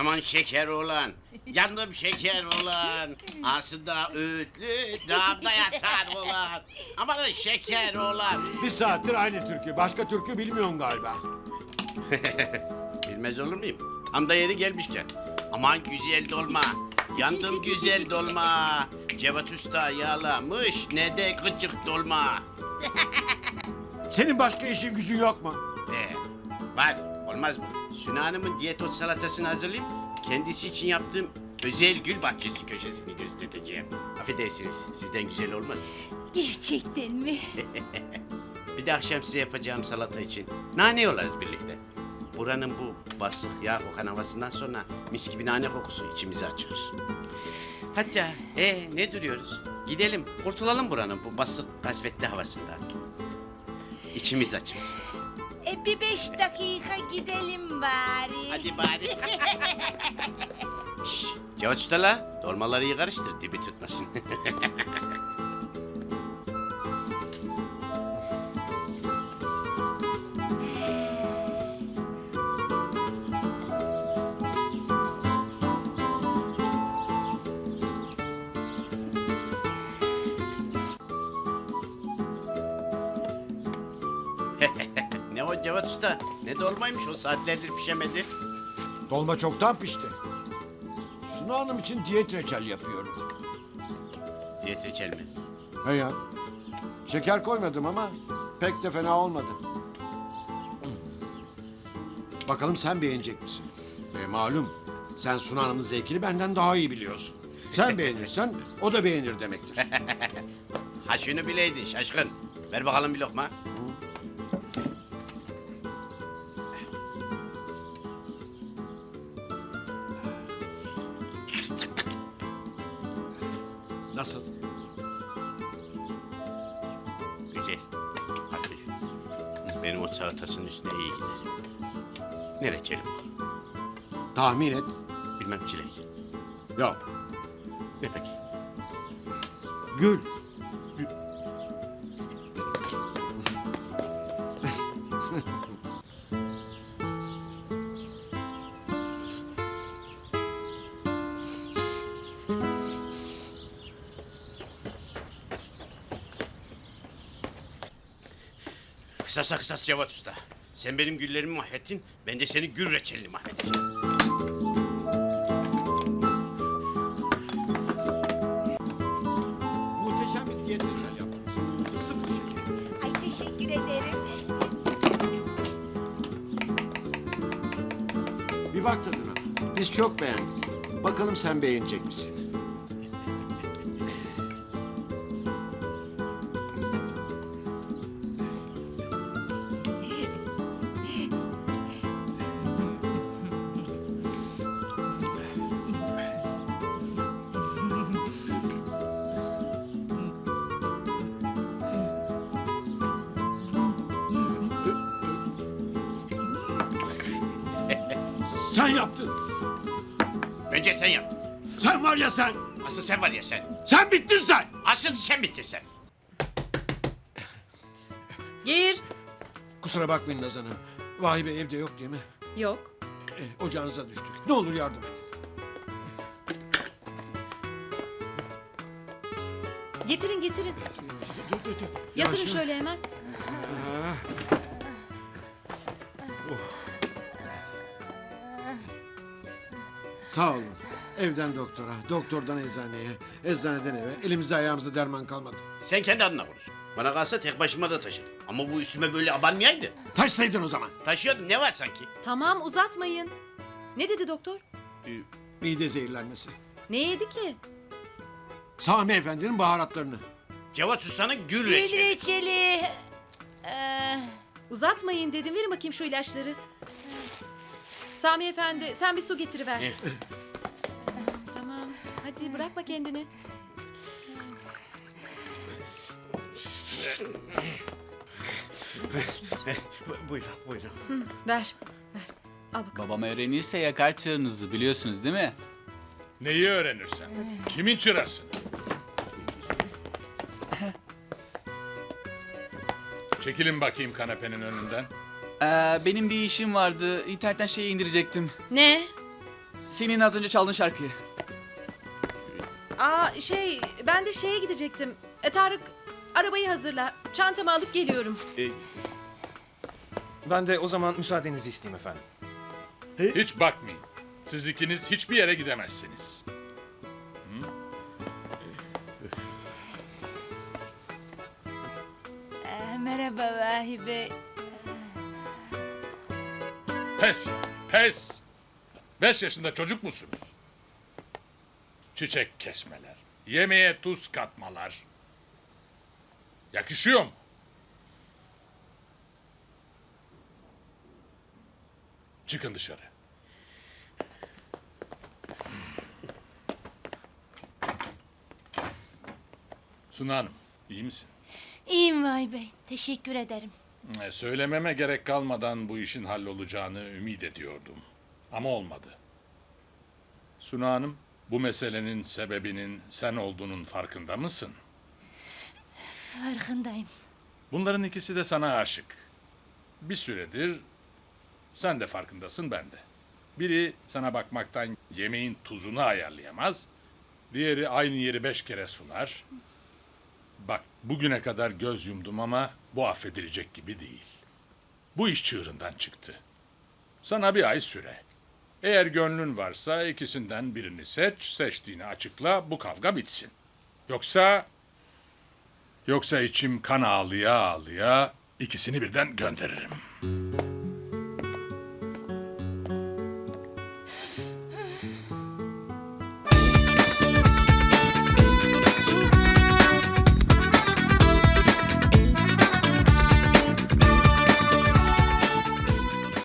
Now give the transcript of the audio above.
Aman şeker olan, yandım şeker olan, aslında öğütlü, dağda yatar olan, aman şeker olan. Bir saattir aynı türkü. Başka türkü bilmiyorsun galiba. Bilmez olur muyum? Tam da yeri gelmişken. Aman güzel dolma, yandım güzel dolma. Cevat Usta yağlamış, ne de gıcık dolma. Senin başka işin gücün yok mu? Ee, var, olmaz mı? Suna Hanım'ın diyet ot salatasını hazırlayıp kendisi için yaptığım özel gül bahçesi köşesini göstereceğim. Affedersiniz, sizden güzel olmaz. Gerçekten mi? Bir de akşam size yapacağım salata için nane yolarız birlikte. Buranın bu basık yağ kokan havasından sonra mis gibi nane kokusu içimizi açır. Hatta e ne duruyoruz? Gidelim kurtulalım buranın bu basık kasvetli havasından. İçimiz açılsın. E bir beş dakika gidelim bari. Hadi bari. Şşş, Cevat Usta la, dolmaları iyi karıştır dibi tutmasın. Cevat Usta? Ne dolmaymış o saatlerdir pişemedi. Dolma çoktan pişti. Sunu Hanım için diyet reçel yapıyorum. Diyet reçel mi? He ya. Şeker koymadım ama pek de fena olmadı. Bakalım sen beğenecek misin? E malum sen Sunu Hanım'ın zevkini benden daha iyi biliyorsun. Sen beğenirsen o da beğenir demektir. Ha şunu bileydin şaşkın. Ver bakalım bir lokma. Nasıl? Güzel. Hafif. Benim o salatasının üstüne iyi gider. Ne reçeli bu? Tahmin et. Bilmem çilek. Yok. Ne peki? Gül. Kısasa kısas Cevat Usta. Sen benim güllerimi mahvettin, ben de senin gül reçelini mahvedeceğim. Muhteşem bir diyet reçel yaptım. Sıfır şeker. Ay teşekkür ederim. Bir bak tadına. Biz çok beğendik. Bakalım sen beğenecek misin? Sen yaptın. Önce sen yap. Sen var ya sen. Asıl sen var ya sen. Sen bittin sen. Asıl sen bittin sen. Gir. Kusura bakmayın Nazan Hanım. Vahibe evde yok değil mi? Yok. Eh, ocağınıza düştük. Ne olur yardım edin. Getirin getirin. Yatırın şöyle hemen. Sağ olun. Evden doktora, doktordan eczaneye, eczaneden eve. Elimizde ayağımızda derman kalmadı. Sen kendi adına konuş. Bana kalsa tek başıma da taşıdım. Ama bu üstüme böyle abanmayaydı. Taşsaydın o zaman. Taşıyordum ne var sanki? Tamam uzatmayın. Ne dedi doktor? Mide zehirlenmesi. Ne yedi ki? Sami Efendi'nin baharatlarını. Cevat Usta'nın gül Gül reçeli. reçeli. Ee, Uzatmayın dedim. Verin bakayım şu ilaçları. Sami efendi sen bir su getiriver. Tamam. Hadi bırakma kendini. Bu- Buyurun buyurun. Ver. Ver. Al bakalım. Babam öğrenirse yakar çığırınızı biliyorsunuz değil mi? Neyi öğrenirsen. Kimin çırasını? Çekilin bakayım kanepenin önünden. Ee, benim bir işim vardı. İnternetten şey indirecektim. Ne? senin az önce çaldığın şarkıyı. Aa şey ben de şeye gidecektim. E, Tarık arabayı hazırla. Çantamı alıp geliyorum. Ben de o zaman müsaadenizi isteyeyim efendim. Hiç bakmayın. Siz ikiniz hiçbir yere gidemezsiniz. Ee, merhaba Vahibe. Pes ya, pes. Beş yaşında çocuk musunuz? Çiçek kesmeler, yemeğe tuz katmalar. Yakışıyor mu? Çıkın dışarı. Suna Hanım, iyi misin? İyiyim Vahibe. Teşekkür ederim. E, Söylememe gerek kalmadan bu işin hallolacağını ümit ediyordum. Ama olmadı. Suna Hanım, bu meselenin sebebinin sen olduğunun farkında mısın? Farkındayım. Bunların ikisi de sana aşık. Bir süredir sen de farkındasın ben de. Biri sana bakmaktan yemeğin tuzunu ayarlayamaz. Diğeri aynı yeri beş kere sunar. Bak bugüne kadar göz yumdum ama bu affedilecek gibi değil. Bu iş çığırından çıktı. Sana bir ay süre. Eğer gönlün varsa ikisinden birini seç, seçtiğini açıkla, bu kavga bitsin. Yoksa Yoksa içim kan ağlıya ağlıya ikisini birden gönderirim.